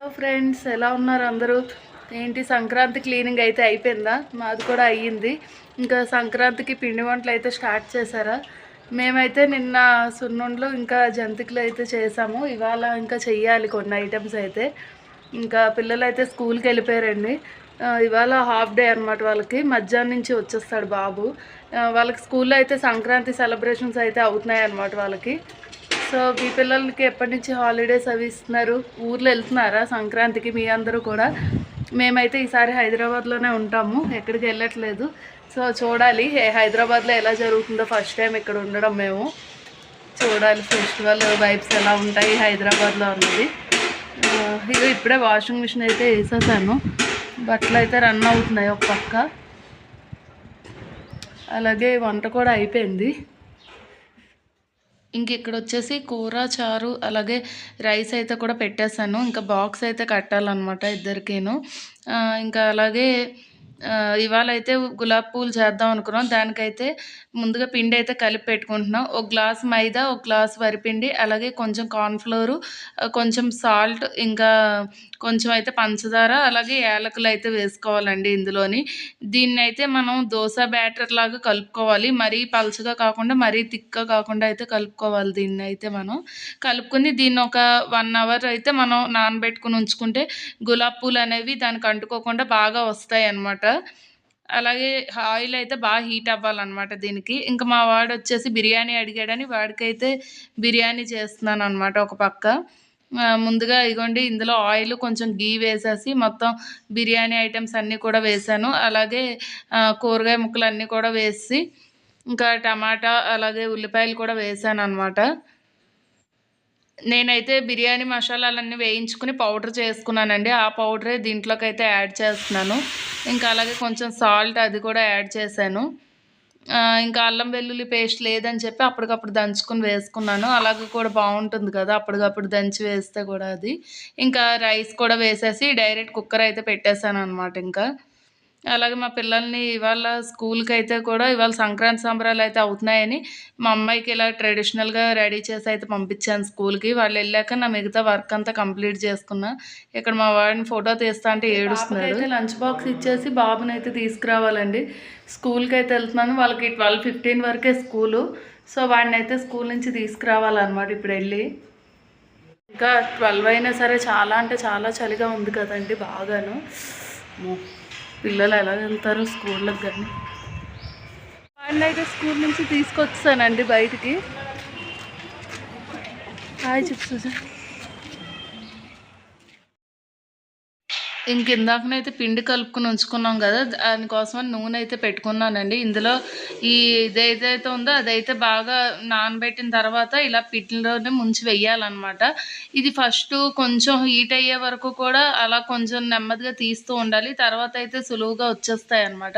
Hello friends ఎలా ఉన్నారు అందరూ? ఏంటి సంక్రాంతి క్లీనింగ్ అయితే అయిపోయిందా? మాది కూడా అయ్యింది. ఇంకా సంక్రాంతికి పిండి వంటలు అయితే స్టార్ట్ చేశారా? మేమైతే నిన్న సున్నుండ్లు ఇంకా జంతికలు అయితే చేసాము. ఇవాళ ఇంకా చెయ్యాలి కొన్ని ఐటమ్స్ అయితే. ఇంకా పిల్లలు అయితే స్కూల్కి వెళ్ళిపోయారండి. ఇవాళ హాఫ్ డే అనమాట వాళ్ళకి. మధ్యాహ్నం నుంచి వచ్చేస్తాడు బాబు. వాళ్ళకి స్కూల్లో అయితే సంక్రాంతి సెలబ్రేషన్స్ అయితే అవుతున్నాయి అనమాట వాళ్ళకి. సో మీ పిల్లలకి ఎప్పటి నుంచి హాలిడేస్ అవి ఇస్తున్నారు? ఊర్లో వెళ్తున్నారా సంక్రాంతికి? మీ అందరూ కూడా? మేమైతే ఈసారి హైదరాబాద్లోనే ఉంటాము. ఎక్కడికి వెళ్ళట్లేదు. సో చూడాలి. హైదరాబాద్లో ఎలా జరుగుతుందో ఫస్ట్ టైం ఇక్కడ ఉండడం మేము. చూడాలి ఫెస్టివల్ వైబ్స్ ఎలా ఉంటాయి హైదరాబాద్లో అన్నది. ఆ, ఇప్పుడే వాషింగ్ మిషన్ అయితే వేసేసాను. బట్టలు అయితే రన్ అవుతున్నాయి ఒక పక్క. అలాగే వంట కూడా అయిపోయింది. ఇంక ఇక్కడ వచ్చేసి కూర చారు అలాగే రైస్ అయితే కూడా పెట్టేశాను. ఇంకా బాక్స్ అయితే కట్టాలన్నమాట ఇద్దరికీను. ఇంకా అలాగే ఇవాళ అయితే గులాబ్ పూలు చేద్దాం అనుకున్నాం. దానికైతే ముందుగా పిండి అయితే కలిపి పెట్టుకుంటున్నాం. ఒక గ్లాస్ మైదా ఒక గ్లాస్ వరిపిండి అలాగే కొంచెం కార్న్ఫ్లోరు కొంచెం సాల్ట్ ఇంకా కొంచెం అయితే పంచదార అలాగే ఏలకులు అయితే వేసుకోవాలండి ఇందులోని. దీన్ని అయితే మనం దోశ బ్యాటర్ లాగా కలుపుకోవాలి. మరీ పలుచగా కాకుండా మరీ తిక్గా కాకుండా అయితే కలుపుకోవాలి దీన్ని అయితే మనం. కలుపుకుని దీన్ని ఒక వన్ అవర్ అయితే మనం నానబెట్టుకుని ఉంచుకుంటే గులాబ్ పూలు అనేవి దానికి అంటుకోకుండా బాగా వస్తాయి అన్నమాట అలాగే ఆయిల్ అయితే బాగా హీట్ అవ్వాలన్నమాట దీనికి. ఇంకా మా వాడు వచ్చేసి బిర్యానీ అడిగాడని వాడికైతే బిర్యానీ చేస్తున్నాను అనమాట ఒక పక్క. ముందుగా ఇగోండి ఇందులో ఆయిల్ కొంచెం గీ వేసేసి మొత్తం బిర్యానీ ఐటమ్స్ అన్నీ కూడా వేసాను. అలాగే కూరగాయ ముక్కలు అన్నీ కూడా వేసి ఇంకా టమాటా అలాగే ఉల్లిపాయలు కూడా వేసాను అనమాట నేనైతే బిర్యానీ మసాలాలన్నీ వేయించుకుని పౌడర్ చేసుకున్నానండి. ఆ పౌడరే దీంట్లోకి అయితే యాడ్ చేస్తున్నాను. ఇంకా అలాగే కొంచెం సాల్ట్ అది కూడా యాడ్ చేశాను. ఇంకా అల్లం వెల్లుల్లి పేస్ట్ లేదని చెప్పి అప్పటికప్పుడు దంచుకుని వేసుకున్నాను. అలాగే కూడా బాగుంటుంది కదా అప్పటికప్పుడు దంచి వేస్తే కూడా అది. ఇంకా రైస్ కూడా వేసేసి డైరెక్ట్ కుక్కర్ అయితే పెట్టేశాను అనమాట ఇంకా. అలాగే మా పిల్లల్ని ఇవాళ స్కూల్కి అయితే కూడా ఇవాళ సంక్రాంతి సంబరాలు అయితే అవుతున్నాయని మా అమ్మాయికి ఇలా ట్రెడిషనల్గా రెడీ చేసి అయితే పంపించాను స్కూల్కి. వాళ్ళు వెళ్ళాక నా మిగతా వర్క్ అంతా కంప్లీట్ చేసుకున్నా. ఇక్కడ మా వాడిని ఫోటో తీస్తా అంటే ఏడుస్తున్నాడు. అయితే లంచ్ బాక్స్ ఇచ్చేసి బాబుని అయితే తీసుకురావాలండి. స్కూల్కి అయితే వెళ్తున్నాను. వాళ్ళకి ట్వెల్వ్ ఫిఫ్టీన్ వరకే స్కూలు. సో వాడిని అయితే స్కూల్ నుంచి తీసుకురావాలన్నమాట ఇప్పుడు వెళ్ళి. ఇంకా ట్వెల్వ్ అయినా సరే చాలా అంటే చాలా చలిగా ఉంది కదండి బాగాను. పిల్లలు ఎలా వెళ్తారు స్కూళ్ళకి కానీ. వాడిని అయితే స్కూల్ నుంచి తీసుకొచ్చానండి బయటికి. హాయ్ చెప్పు సుజా. ఇంక ఇందాకనైతే పిండి కలుపుకుని ఉంచుకున్నాం కదా దానికోసం నూనె అయితే పెట్టుకున్నానండి. ఇందులో ఈ ఇదేదైతే ఉందో అదైతే బాగా నానబెట్టిన తర్వాత ఇలా పిండిలోనే ముంచి వెయ్యాలన్నమాట. ఇది ఫస్ట్ కొంచెం హీట్ అయ్యే వరకు కూడా అలా కొంచెం నెమ్మదిగా తీస్తూ ఉండాలి. తర్వాత అయితే సులువుగా వచ్చేస్తాయి అన్నమాట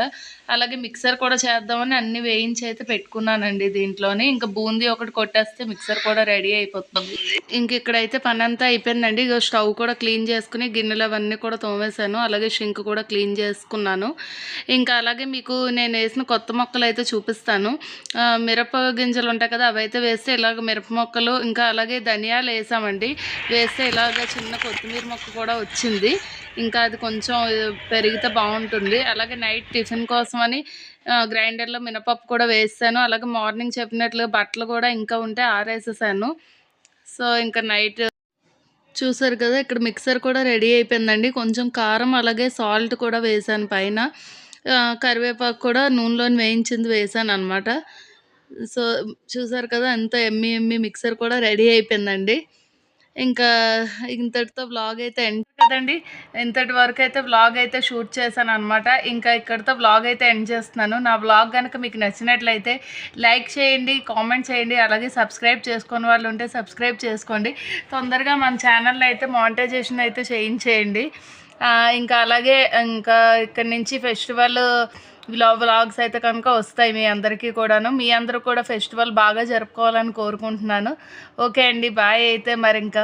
అలాగే మిక్సర్ కూడా చేద్దామని అన్ని వేయించి అయితే పెట్టుకున్నానండి దీంట్లోనే. ఇంకా బూందీ ఒకటి కొట్టేస్తే మిక్సర్ కూడా రెడీ అయిపోతుంది. ఇంక ఇక్కడైతే పని అంతా అయిపోయిందండి. ఇక స్టవ్ కూడా క్లీన్ చేసుకుని గిన్నెలు అవన్నీ కూడా తోమేశాను అలాగే షింక్ కూడా క్లీన్ చేసుకున్నాను. ఇంకా అలాగే మీకు నేను వేసిన కొత్త మొక్కలు అయితే చూపిస్తాను. మిరప గింజలు ఉంటాయి కదా అవి అయితే వేస్తే ఇలాగ మిరప మొక్కలు ఇంకా అలాగే ధనియాలు వేసామండి. వేస్తే ఇలాగ చిన్న కొత్తిమీర మొక్క కూడా వచ్చింది. ఇంకా అది కొంచెం పెరిగితే బాగుంటుంది. అలాగే నైట్ టిఫిన్ కోసమని గ్రైండర్లో మినపప్పు కూడా వేసాను. అలాగే మార్నింగ్ చెప్పినట్లు బట్టలు కూడా ఇంకా ఉంటే ఆరేసేసాను. సో ఇంకా నైట్ చూసారు కదా ఇక్కడ మిక్సర్ కూడా రెడీ అయిపోయిందండి. కొంచెం కారం అలాగే సాల్ట్ కూడా వేసాను పైన. కరివేపాకు కూడా నూనెలోని వేయించింది వేసాను అనమాట సో చూసారు కదా అంత ఎమ్మి ఎమ్మి మిక్సర్ కూడా రెడీ అయిపోయిందండి. ఇంకా ఇంతటితో వ్లాగ్ అయితే ఎండ్ కదండి. ఇంతటి వరకు అయితే వ్లాగ్ అయితే షూట్ చేశాను అనమాట ఇంకా ఇక్కడితో వ్లాగ్ అయితే ఎండ్ చేస్తున్నాను. నా వ్లాగ్ కనుక మీకు నచ్చినట్లయితే లైక్ చేయండి కామెంట్ చేయండి అలాగే సబ్స్క్రైబ్ చేసుకుని వాళ్ళు ఉంటే సబ్స్క్రైబ్ చేసుకోండి. తొందరగా మన ఛానల్లో అయితే మానిటైజేషన్ అయితే చేయించేయండి. ఇంకా అలాగే ఇంకా ఇక్కడ నుంచి ఫెస్టివల్ వ్లాగ్స్ అయితే కనుక వస్తాయి మీ అందరికీ కూడాను. మీ అందరూ కూడా ఫెస్టివల్ బాగా జరుపుకోవాలని కోరుకుంటున్నాను. ఓకే అండి బాయ్ అయితే మరి ఇంకా